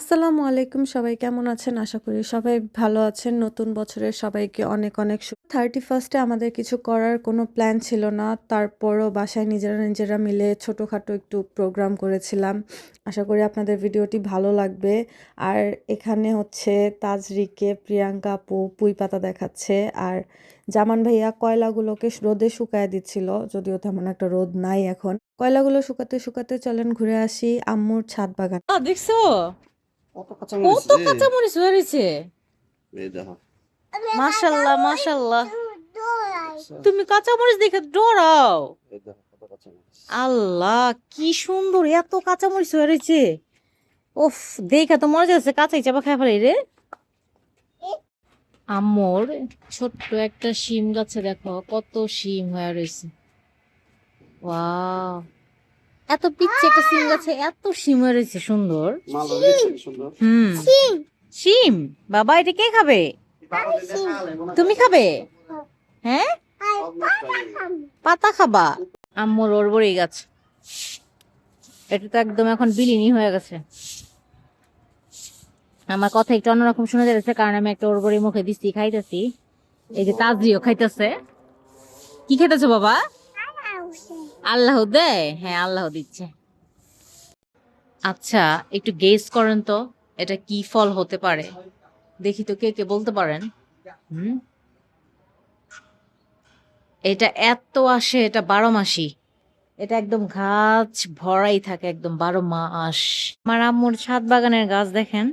আসসালামু আলাইকুম সবাই, কেমন আছেন? আশা করি সবাই ভালো আছেন। নতুন বছরের সবাইকে অনেক অনেক থার্টি ফার্স্টে আমাদের কিছু করার কোনো প্ল্যান ছিল না। তারপরও বাসায় নিজেরা নিজেরা মিলে ছোটোখাটো একটু প্রোগ্রাম করেছিলাম। আশা করি আপনাদের ভিডিওটি ভালো লাগবে। আর এখানে হচ্ছে তাজরিকে, প্রিয়াঙ্কা আপু, পুই পাতা দেখাচ্ছে। আর জামান ভাইয়া কয়লাগুলোকে রোদে শুকায় দিচ্ছিল, যদিও তেমন একটা রোদ নাই এখন। কয়লাগুলো শুকাতে শুকাতে চলেন, ঘুরে আসি আম্মুর ছাদ বাগান। দেখছ? কত কাঁচামরিচ কত কাঁচামরিচ হয়েছে এই দেখো। মাশাল্লাহ মাশাল্লাহ। তুমি কাঁচামরিচ দেখে ডরাও। আল্লাহ কি সুন্দর এত কাঁচামরিচ হয়েছে ওফ দেখে তো মনে যাচ্ছে কাঁচাই চাপা খাই ফেলাই রে। আম্মুর ছোট্ট একটা শিম গাছে দেখো কত শিম হয়ে রয়েছে। ওয়াও। এত পিচ্ছে একটা শিম গাছে এত শিম হয়ে রয়েছে সুন্দর। হুম। শিম বাবা এটা কে খাবে? তুমি খাবে? হ্যাঁ। পাতা খাবা। আম্মুর ওরবড়ি গাছ। এটা তো একদম এখন বিলীনই হয়ে গেছে। আমার কথা একটু অন্যরকম শোনা যাচ্ছে কারণ আমি একটা ওরবড়ি মুখে দিচ্ছি খাইতেছি। এই যে তাজরিও খাইতেছে। কি খাইতেছো বাবা? আল্লাহ দেয়? হ্যাঁ আল্লাহ দিচ্ছে। আচ্ছা একটু গেস করেন তো, এটা কি ফল হতে পারে? দেখি তো কে কে বলতে পারেন। এটা এত আসে, এটা বারো মাসি এটা একদম গাছ ভরাই থাকে, একদম বারো মাস। আমার আম্মুর ছাদ বাগানের গাছ দেখেন।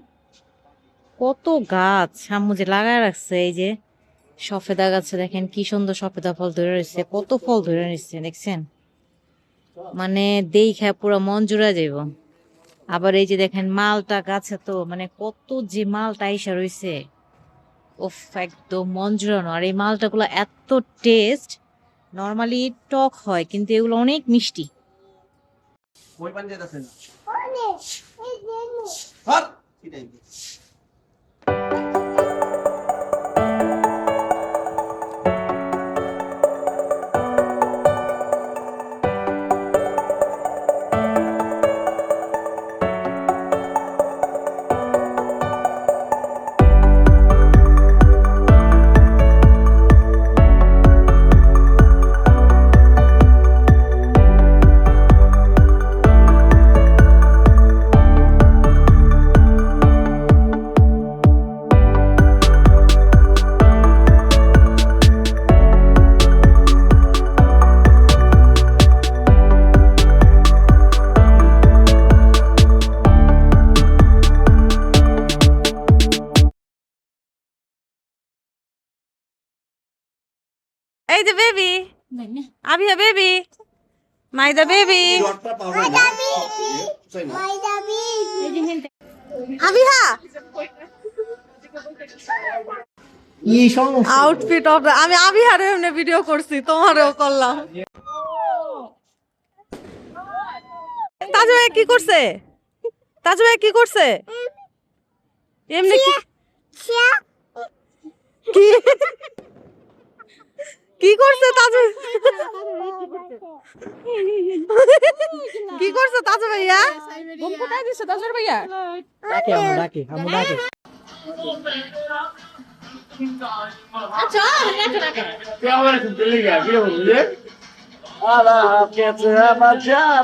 কত গাছ আম্মু যে লাগায় রাখছে, এই যে সফেদা গাছে দেখেন, কি সুন্দর সফেদা ফল ধরে রয়েছে, কত ফল ধরে রয়েছে, দেখছেন? মানে দেখে পুরো মন জুড়া যাইব। আবার এই যে দেখেন মালটা গাছে তো মানে কত যে মালটা আইসা রয়েছে ওফ একদম মন জুড়ানো। আর এই মালটা গুলো এত টেস্ট নর্মালি টক হয় কিন্তু এগুলো অনেক মিষ্টি। না। এই যে বেবি বেবি বেবি চাই না আবিহা কি সমস্যা আউটফিট অফ আমি আবিহারে এমনি ভিডিও করছি তোমারও করলাম। তাজু ভাই কি করছে? তাজু ভাই কি করছে? এমনি কি কি কি করছে তাজু কি করছে তাজু ভাইয়া? ঘুম কোথায় দিছে তাজু ভাইয়া? ডাকে আমু ডাকে আমু ডাকে। আলা কেছে আমার জান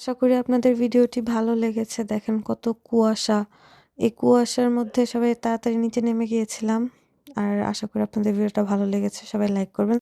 আশা করি আপনাদের ভিডিওটি ভালো লেগেছে। দেখেন কত কুয়াশা। এই কুয়াশার মধ্যে সবাই তাড়াতাড়ি নিচে নেমে গিয়েছিলাম। আর আশা করি আপনাদের ভিডিওটা ভালো লেগেছে। সবাই লাইক করবেন।